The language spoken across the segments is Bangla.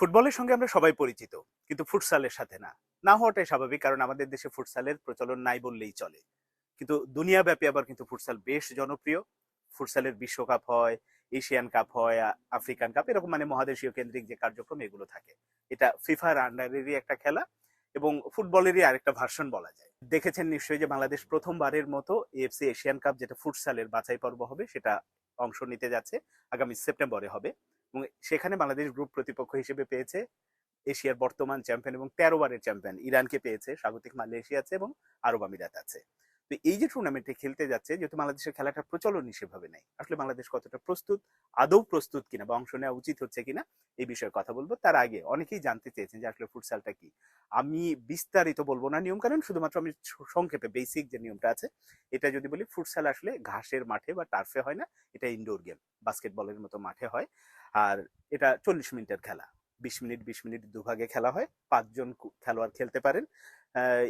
ফুটবলের সঙ্গে আমরা সবাই পরিচিত, কিন্তু ফুটসালের সাথে না। না হওয়াটাই স্বাভাবিক, কারণ আমাদের দেশে ফুটসালের প্রচলন নাই বললেই চলে। কিন্তু দুনিয়াব্যাপী আবার কিন্তু ফুটসাল বেশ জনপ্রিয়। ফুটসালের বিশ্বকাপ হয়, এশিয়ান কাপ হয় আফ্রিকান কাপ, এরকম মানে মহাদেশীয় কেন্দ্রিক যে কার্যক্রম এগুলো থাকে। এটা ফিফার আন্ডারেরই একটা খেলা এবং ফুটবলেরই আরেকটা ভার্সন বলা যায়। দেখেছেন নিশ্চয়ই যে বাংলাদেশ প্রথমবারের মতো এএফসি এশিয়ান কাপ, যেটা ফুটসালের বাছাই পর্ব হবে, সেটা অংশ নিতে যাচ্ছে। আগামী সেপ্টেম্বরে হবে। এবং সেখানে বাংলাদেশ গ্রুপ প্রতিপক্ষ হিসেবে পেয়েছে এশিয়ার বর্তমান চ্যাম্পিয়ন এবং তেরো বারের চ্যাম্পিয়ন ইরানকে পেয়েছে, স্বাগতিক মালয়েশিয়া আছে এবং আরব আমিরাত আছে। তো এই যে টুর্নামেন্টে খেলতে যাচ্ছে, যেহেতু বাংলাদেশের খেলাটা প্রচলন সেভাবে নেই, আসলে বাংলাদেশ কতটা প্রস্তুত, আদৌ প্রস্তুত কিনা বা অংশ নেওয়া উচিত হচ্ছে কিনা এই বিষয়ে কথা বলব। তার আগে অনেকেই জানতে চেয়েছেন যে আসলে ফুটসালটা কি। আমি বিস্তারিত বলব না নিয়ম কারণ শুধুমাত্র আমি সংক্ষেপে বেসিক যে নিয়মটা আছে, এটা যদি বলি, ফুটসাল আসলে ঘাসের মাঠে বা টার্ফে হয় না, এটা ইনডোর গেম বাস্কেটবলের মতো মাঠে হয়। আর এটা চল্লিশ মিনিটের খেলা। বিশ মিনিট বিশ মিনিট দুভাগে খেলা হয়। পাঁচজন খেলোয়াড় খেলতে পারেন।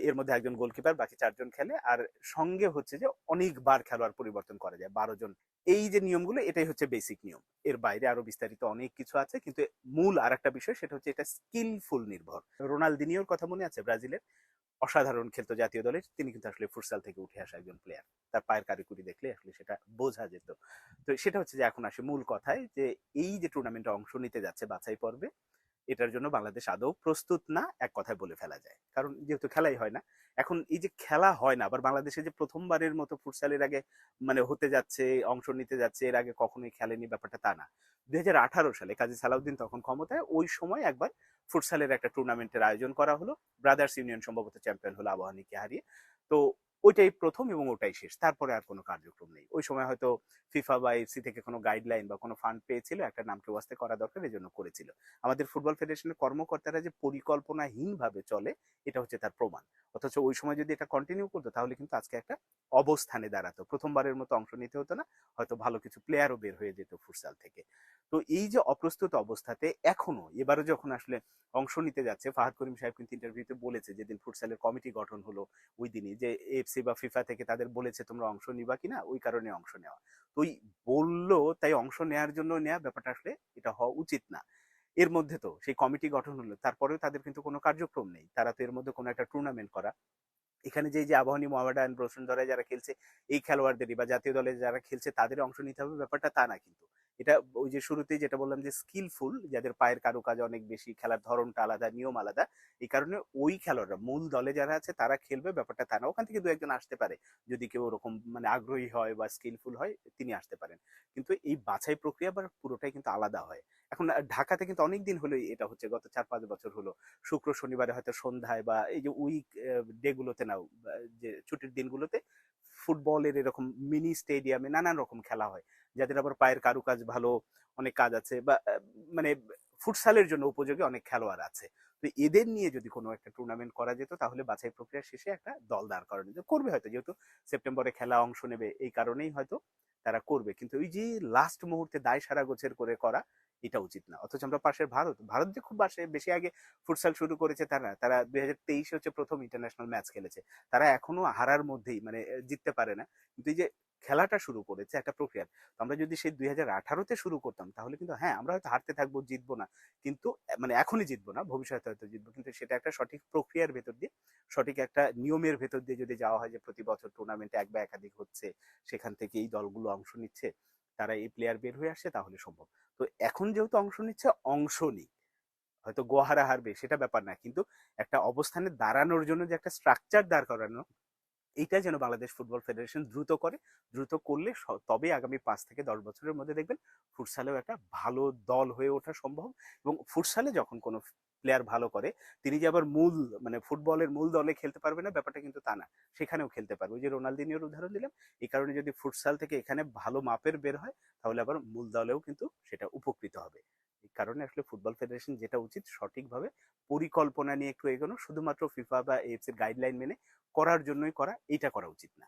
এর মধ্যে একজন গোলকিপার, বাকি চারজন খেলে। আর সঙ্গে হচ্ছে যে অনেকবার খেলোয়াড় পরিবর্তন করা যায়। বারো জন। এই যে নিয়মগুলো, এটাই হচ্ছে বেসিক নিয়ম। এর বাইরে আরও বিস্তারিত অনেক কিছু আছে। কিন্তু মূল আর একটা বিষয়, সেটা হচ্ছে এটা স্কিলফুল নির্ভর। রোনালদিনিওর কথা মনে আছে ব্রাজিলের? অসাধারণ খেলতো জাতীয় দলের, তিনি কিন্তু আসলে ফুটসাল থেকে উঠে আসা একজন প্লেয়ার তার পায়ের কারিকুরি দেখলে আসলে সেটা বোঝা যেত। তো সেটা হচ্ছে যে এখন আসে মূল কথায় যে এই যে টুর্নামেন্টে অংশ নিতে যাচ্ছে বাছাই পর্বে এটার জন্য বাংলাদেশ আদৌ প্রস্তুত না? এক কথায় বলে ফেলা যায়। কারণ যেহেতু খেলাই হয় না, এখন এই যে খেলা হয় না, আবার বাংলাদেশে যে প্রথমবারের মতো ফুটসালের আগে মানে হতে যাচ্ছে, অংশ নিতে যাচ্ছে, এর আগে কখনোই খেলেনি ব্যাপারটা তা না। দুই হাজার আঠারো সালে কাজী সালাউদ্দিন তখন ক্ষমতায়, ওই সময় একবার ফুটসালের একটা টুর্নামেন্টের আয়োজন করা হলো। ব্রাদার্স ইউনিয়ন সম্ভবত চ্যাম্পিয়ন হলো আবাহনীকে হারিয়ে। তো ওইটাই প্রথম এবং ওটাই শেষ। তারপরে আর কোনো কার্যক্রম নেই। ওই সময় হয়তো ফিফা বা এফসি থেকে কোনো গাইডলাইন বা কোনো ফান্ড পেয়েছিল, একটা নামকে ওয়াস্তে করা দরকার এই জন্য করেছিল। আমাদের ফুটবল ফেডারেশনের কর্মকর্তারা যে পরিকল্পনাহীনভাবে চলে, এটা হচ্ছে তার প্রমাণ। অথচ ওই সময় যদি এটা কন্টিনিউ করতো, তাহলে কিন্তু আজকে একটা অবস্থানে দাঁড়াতো। প্রথমবারের মতো অংশ নিতে হতো না, হয়তো ভালো কিছু প্লেয়ারও বের হয়ে যেত ফুটসাল থেকে। তো এই যে অপ্রস্তুত অবস্থাতে এখনও, এবারও যখন আসলে অংশ নিতে যাচ্ছে, ফাহাদ করিম সাহেব কিন্তু ইন্টারভিউতে বলেছে যেদিন ফুটসালের কমিটি গঠন হলো ওই দিনই যে এফসি বা ফিফা থেকে তাদের বলেছে তোমরা অংশ নিবা কিনা, ওই কারণে অংশ নেওয়া। তো ওই বলল, তাই অংশ নেওয়ার জন্য নেওয়া ব্যাপারটা আসলে এটা হওয়া উচিত না। এর মধ্যে তো সেই কমিটি গঠন হলো, তারপরেও তাদের কিন্তু কোনো কার্যক্রম নেই। তারা তো এর মধ্যে কোনো একটা টুর্নামেন্ট করা। এখানে যে যে আবাহনী মোহামেডান বসুন্ধরায় যারা খেলছে, এই খেলোয়াড়দেরই বা জাতীয় দলে যারা খেলছে তাদের অংশ নিতে হবে, ব্যাপারটা তা না কিন্তু। এটা ওই যে শুরুতেই যেটা বললাম যে স্কিলফুল যাদের পায়ের কারুকাজ অনেক বেশি, খেলার ধরনটা আলাদা, নিয়ম আলাদা, এই কারণে ওই খেলোয়াড়রা, মূল দলে যারা আছে তারা খেলবে, ব্যাপারটা তা না। ওখান থেকে দু একজন আসতে পারে। যদি কেউ ওরকম মানে আগ্রহী হয় বা স্কিলফুল হয়, তিনি আসতে পারেন। কিন্তু এই বাছাই প্রক্রিয়া বা পুরোটাই কিন্তু আলাদা হয়। এখন ঢাকাতে কিন্তু অনেক দিন হলো এটা হচ্ছে, গত চার পাঁচ বছর হলো। শুক্র শনিবারে হয়তো সন্ধ্যায় বা এই যে উইক ডে গুলোতে নাও যে ছুটির দিনগুলোতে ফুটবলের এরকম মিনি স্টেডিয়ামে নানান রকম খেলা হয়। যাদের আবার পায়ের কারুকাজ ভালো অনেক কাজ আছে, বা মানে ফুটসালের জন্য উপযোগী অনেক খেলোয়াড় আছে। তো এদের নিয়ে যদি কোনো একটা টুর্নামেন্ট করা যেত, তাহলে বাছাই প্রক্রিয়া শেষে একটা দল দাঁড় করানো যেত। করবে হয়তো, যেহেতু সেপ্টেম্বরে খেলা অংশ নেবে, এই কারণেই হয়তো তারা করবে। কিন্তু ওই যে লাস্ট মুহূর্তে দায় সারা গোছের করে করা এটা উচিত না। অথচ আমরা পাশের ভারত ভারত যে খুব বাসে বেশি আগে ফুটসাল শুরু করেছে তারা তারা দুই হাজার তেইশে হচ্ছে প্রথম ইন্টারন্যাশনাল ম্যাচ খেলেছে। তারা এখনও হারার মধ্যেই মানে জিততে পারে না। কিন্তু এই যে খেলাটা শুরু করেছে একটা প্রক্রিয়া, তো আমরা যদি সেই দুই হাজার আঠারোতে শুরু করতাম, তাহলে কিন্তু হ্যাঁ আমরা হয়তো হারতে থাকব, জিতবো না। কিন্তু মানে এখনই জিতবো না, ভবিষ্যতে হয়তো জিতবো। কিন্তু সেটা একটা সঠিক প্রক্রিয়ার ভেতর দিয়ে, সঠিক একটা নিয়মের ভেতর দিয়ে যদি যাওয়া হয় যে প্রতি বছর টুর্নামেন্টে এক বা একাধিক হচ্ছে, সেখান থেকে এই দলগুলো অংশ নিচ্ছে তারা এই প্লেয়ার বের হয়ে আসছে তাহলে সম্ভব। তো এখন যেহেতু অংশ নিচ্ছে, অংশ নিক। হয়তো গোহারা হারবে, সেটা ব্যাপার না। কিন্তু একটা অবস্থানে দাঁড়ানোর জন্য যে একটা স্ট্রাকচার দাঁড় করানো, এইটা যেন বাংলাদেশ ফুটবল ফেডারেশন দ্রুত করে, দ্রুত করলে তবে আগামী পাঁচ থেকে দশ বছরের মধ্যে দেখবেন ফুটসালেও একটা ভালো দল হয়ে ওঠা সম্ভব এবং ফুটসালে যখন কোনো প্লেয়ার ভালো করে, তিনি যে আবার মূল মানে ফুটবলের মূল দলে খেলতে পারবে না, ব্যাপারটা কিন্তু তা না। সেখানেও খেলতে পারবে। ওই যে রোনালদিনিওর উদাহরণ দিলাম, এই কারণে যদি ফুটসাল থেকে এখানে ভালো মাপের বের হয়, তাহলে আবার মূল দলেও কিন্তু সেটা উপকৃত হবে। এই কারণে আসলে ফুটবল ফেডারেশন যেটা উচিত, সঠিকভাবে পরিকল্পনা নিয়ে একটু এগোনো, শুধুমাত্র ফিফা বা এফসির গাইডলাইন মেনে করার জন্যই করা এটা করা উচিত না।